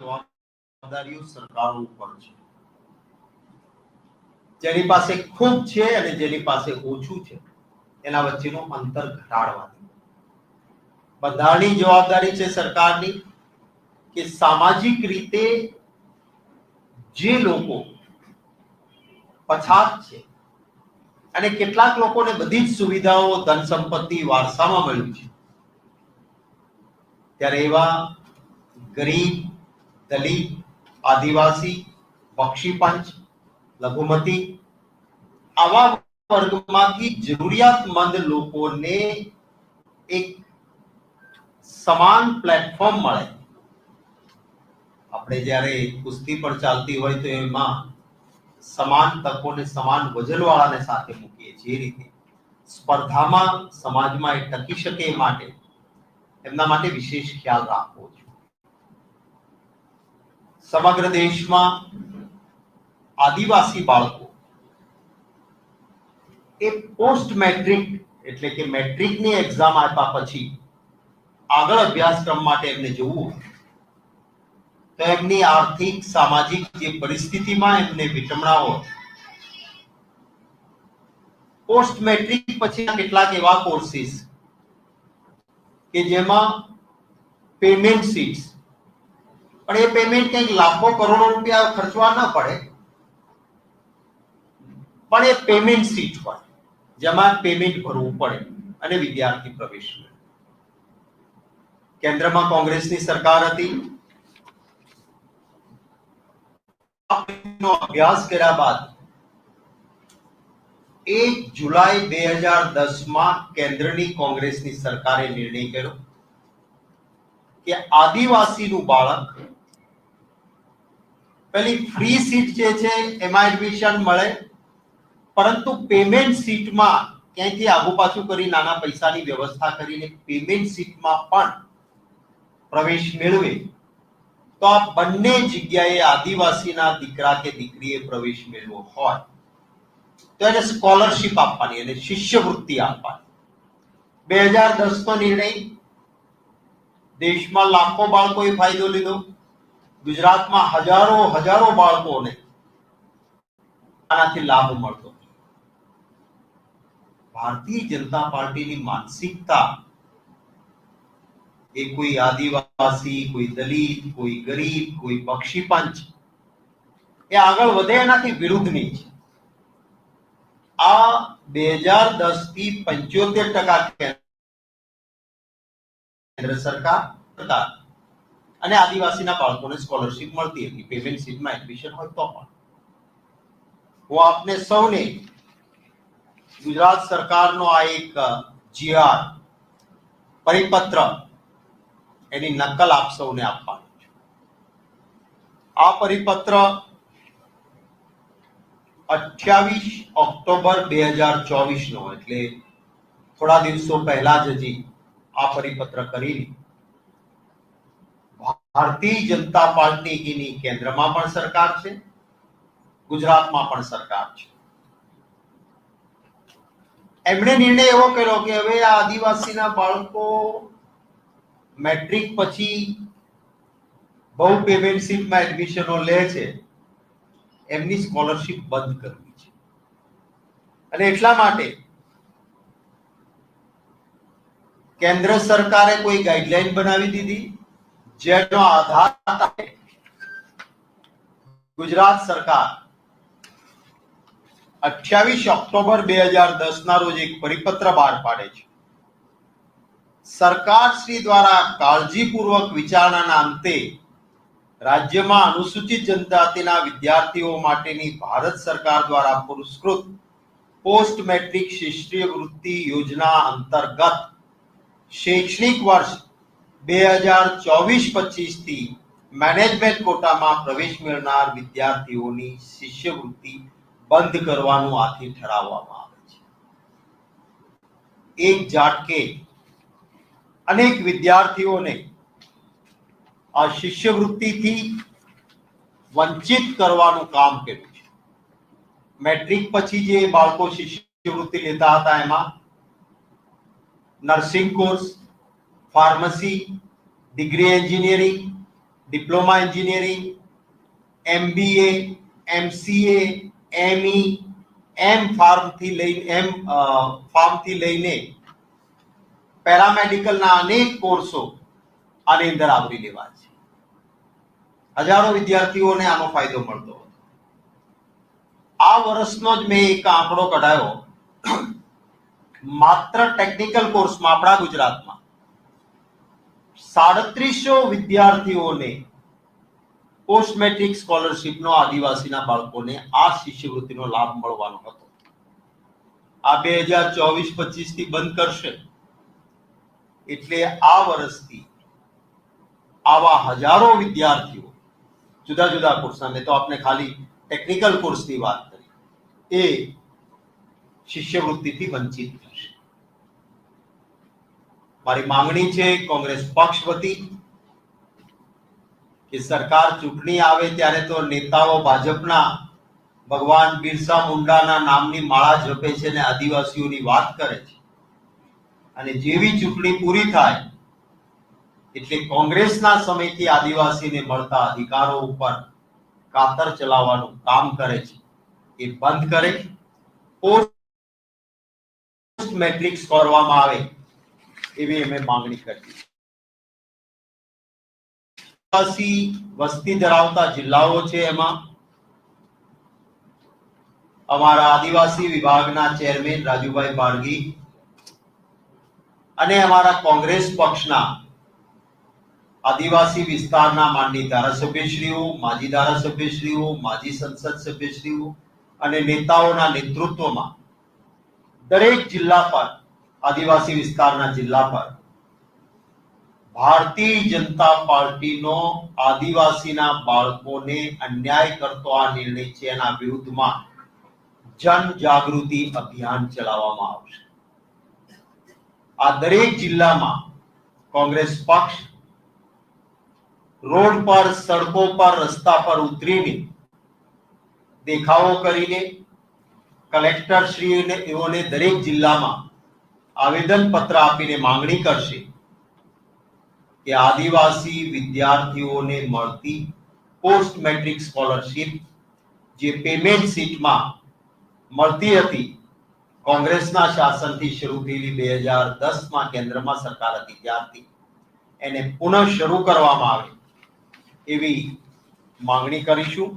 જવાબદારીઓ સરકારો ઉપર છે. જેની પાસે ખૂબ છે અને જેની પાસે ઓછું છે, એના વચ્ચેનો અંતર ઘટાડવાની બધાની જવાબદારી છે સરકારની કે સામાજિક રીતે જે લોકો પછાત છે અને કેટલાક લોકોને બધી જ સુવિધાઓ ધન સંપત્તિ વારસામાં મળ્યું છે. ત્યારે એવા ગરીબ દલિત, આદિવાસી બક્ષીપંચ લઘુમતી આવા વર્ગમાંથી જરૂરિયાતમંદ લોકોને એક સમાન પ્લેટફોર્મ મળે. આપણે જ્યારે કુસ્તી પણ ચાલતી હોય તો એમાં સમાન તકોને સમાન વજનવાળાને સાથે મૂકીએ જે રીતે. સ્પર્ધામાં સમાજમાં એ ટકી શકે એ માટે. એમના માટે વિશેષ ખ્યાલ રાખવો જોઈએ. સમગ્ર દેશમાં આદિવાસી બાળકો એ પોસ્ટ મેટ્રિક એટલે કે મેટ્રિકની એક્ઝામ આપ્યા પછી આગળ અભ્યાસક્રમ માટે એમને જવું તો એમની આર્થિક, સામાજિક જે પરિસ્થિતિમાં એમને વિટમણા હોય પોસ્ટ મેટ્રિક પછીના કેટલાક એવા કોર્સિસ કે જેમાં પેમેન્ટ સીટ્સ પણ એ પેમેન્ટ કંઈક લાખો કરોડો રૂપિયા ખર્ચવા ન પડે. પણ એ પેમેન્ટ સીટ હોય. જેમાં પેમેન્ટ ભરવું પડે અને વિદ્યાર્થી પ્રવેશ મેળવે કેન્દ્રમાં કોંગ્રેસની સરકાર હતી. અભ્યાસ કર્યા બાદ એક જુલાઈ બે હજાર દસમાં કેન્દ્રની કોંગ્રેસની સરકારે નિર્ણય કર્યો કે આદિવાસીનું બાળક પેલી ફ્રી સીટ જે છે, એમાં એડમિશન મળે. પરંતુ પેમેન્ટ સીટમાં ક્યાંયથી આગુ પાછું કરી, નાના પૈસાની વ્યવસ્થા કરીને પેમેન્ટ સીટમાં પણ પ્રવેશ મેળવે. તો આ બંને જગ્યાએ આદિવાસીના દીકરા કે દીકરીએ પ્રવેશ મેળવો હોય, તો એને સ્કોલરશિપ આપવાની એને શિષ્યવૃત્તિ આપવાની. બે હજાર દસ નો નિર્ણય. દેશમાં લાખો બાળકોએ ફાયદો લીધો. ગુજરાતમાં હજારો હજારો બાળકોને આનાથી લાભ મળતો. ભારતીય જનતા પાર્ટીની માનસિકતા એ કોઈ આદિવાસી, કોઈ દલિત, કોઈ ગરીબ, કોઈ બક્ષીપંચ એ આગળ વધે એનાથી વિરુદ્ધની છે. આ બે હજાર દસથી પંચોતેર ટકા કેન્દ્ર સરકાર અને આદિવાસીના બાળકોને સ્કોલરશિપ મળતી હતી. પેમેન્ટ સીટમાં એડમિશન હોય તો પણ. હું આપને સૌને ગુજરાત સરકારનો આ એક જીઆર પરિપત્ર એની નકલ આપ સૌને આપવાનો છે. આ પરિપત્ર અઠ્યાવીસ ઓક્ટોબર બે હજાર ચોવીસ નો એટલે થોડા દિવસો પહેલા જ હજી આ પરિપત્ર કરી ભારતીય જનતા પાર્ટીની કેન્દ્રમાં પણ સરકાર છે, ગુજરાતમાં પણ સરકાર છે. એમણે નિર્ણય એવો કર્યો કે હવે આ આદિવાસીના બાળકો મેટ્રિક પછી બહુ પેમેન્ટશીપમાં એડમિશનો લે છે, એમની સ્કોલરશિપ બંધ કરવી છે. અને એટલા માટે કેન્દ્ર સરકારે કોઈ ગાઈડલાઈન બનાવી દીધી જેનો આધાર ગુજરાત સરકાર અઠ્યાવીસ ઓક્ટોબર બે હજાર દસ ના રોજ એક પરિપત્ર બહાર પાડે છે સરકાર શ્રી દ્વારા કાળજીપૂર્વક વિચારણાના અંતે રાજ્યમાં અનુસૂચિત જનજાતિના વિદ્યાર્થીઓ માટેની ભારત સરકાર દ્વારા પુરસ્કૃત પોસ્ટ મેટ્રિક શિષ્યવૃત્તિ યોજના અંતર્ગત શૈક્ષણિક વર્ષ બે હજાર ચોવીસ પચીસથી મેનેજમેન્ટ કોટામાં પ્રવેશ મેળવનાર વિદ્યાર્થીઓની શિષ્યવૃત્તિ બંધ કરવાનું આથી ઠરાવવામાં આવે છે. એક ઝાટકે અનેક વિદ્યાર્થીઓને આ શિષ્યવૃત્તિથી વંચિત કરવાનું કામ કર્યું છે. મેટ્રિક પછી જે બાળકો શિષ્યવૃત્તિ લેતા હતા એમાં nursing course pharmacy, degree engineering, diploma engineering, MBA, MCA, ME, M ફાર્મથી લઈને, એમ ફાર્મથી લઈને પેરામેડિકલના અનેક કોર્સો આની અંદર આવરી લેવા છે. હજારો વિદ્યાર્થીઓને આનો ફાયદો મળતો હતો આ વર્ષનો જ મેં એક આંકડો કઢાયો. માત્ર ટેકનિકલ કોર્સમાં આપણા ગુજરાતમાં સાડત્રીસો વિદ્યાર્થીઓને પોસ્ટ મેટ્રિક સ્કોલરશીપનો આદિવાસીના બાળકોને આ શિષ્યવૃત્તિનો લાભ મળવાનો હતો. આ બે હજાર ચોવીસ પચીસથી બંધ કરશે. એટલે આ વર્ષથી આવા હજારો વિદ્યાર્થીઓ, જુદા જુદા કોર્સના તો આપણે ખાલી ટેકનિકલ કોર્સની વાત કરી, એ શિષ્યવૃત્તિથી વંચિત થશે. મારી માંગણી છે કોંગ્રેસ પક્ષ વતી કે સરકાર ચૂંટણી આવે ત્યારે તો નેતાઓ ભાજપના ભગવાન બિરસા મુંડાના નામની માળા જપે છે અને આદિવાસીઓની વાત કરે છે. અને જેવી ચૂંટણી પૂરી થાય એટલે કોંગ્રેસના સમયથી આદિવાસીને મળતા અધિકારો ઉપર કાતર ચલાવવાનું કામ કરે છે. એ બંધ કરે. પોસ્ટ મેટ્રિક્સ કરવામાં આવે. એવી અમે માંગણી કરી. આદિવાસી વસ્તી ધરાવતા જિલ્લાઓ છે એમાં. અમારા આદિવાસી વિભાગના ચેરમેન રાજુભાઈ બાળગી અને અમારા કોંગ્રેસ પક્ષના આદિવાસી વિસ્તારના માંડી ધારાસભ્યશ્રીઓ, માજી ધારાસભ્યશ્રીઓ, માજી સંસદ સભ્યશ્રીઓ અને નેતાઓના નેતૃત્વમાં દરેક જિલ્લા પર આદિવાસી વિસ્તારના જિલ્લા પર ભારતીય જનતા પાર્ટીનો આદિવાસીના બાળકોને અન્યાય કરતો આ નિર્ણય છે, એના વિરુદ્ધમાં જન જાગૃતિ અભિયાન ચલાવવામાં આવશે. આ દરેક જિલ્લામાં કોંગ્રેસ પક્ષ રોડ પર, સડકો પર, રસ્તા પર ઉતરીને દેખાવો કરીને કલેક્ટર શ્રીને એઓને દરેક જિલ્લામાં આવેદન પત્ર આપીને માંગણી કરશે કે આદિવાસી વિદ્યાર્થીઓને મળતી પોસ્ટ મેટ્રિક સ્કોલરશીપ જે પેમેન્ટ સીટમાં મળતી હતી, કોંગ્રેસના શાસનથી શરૂ થયેલી બે હજાર દસમાં કેન્દ્રમાં સરકાર હતી ત્યારથી એને પુનઃ શરૂ કરવામાં આવે એવી માંગણી કરીશું.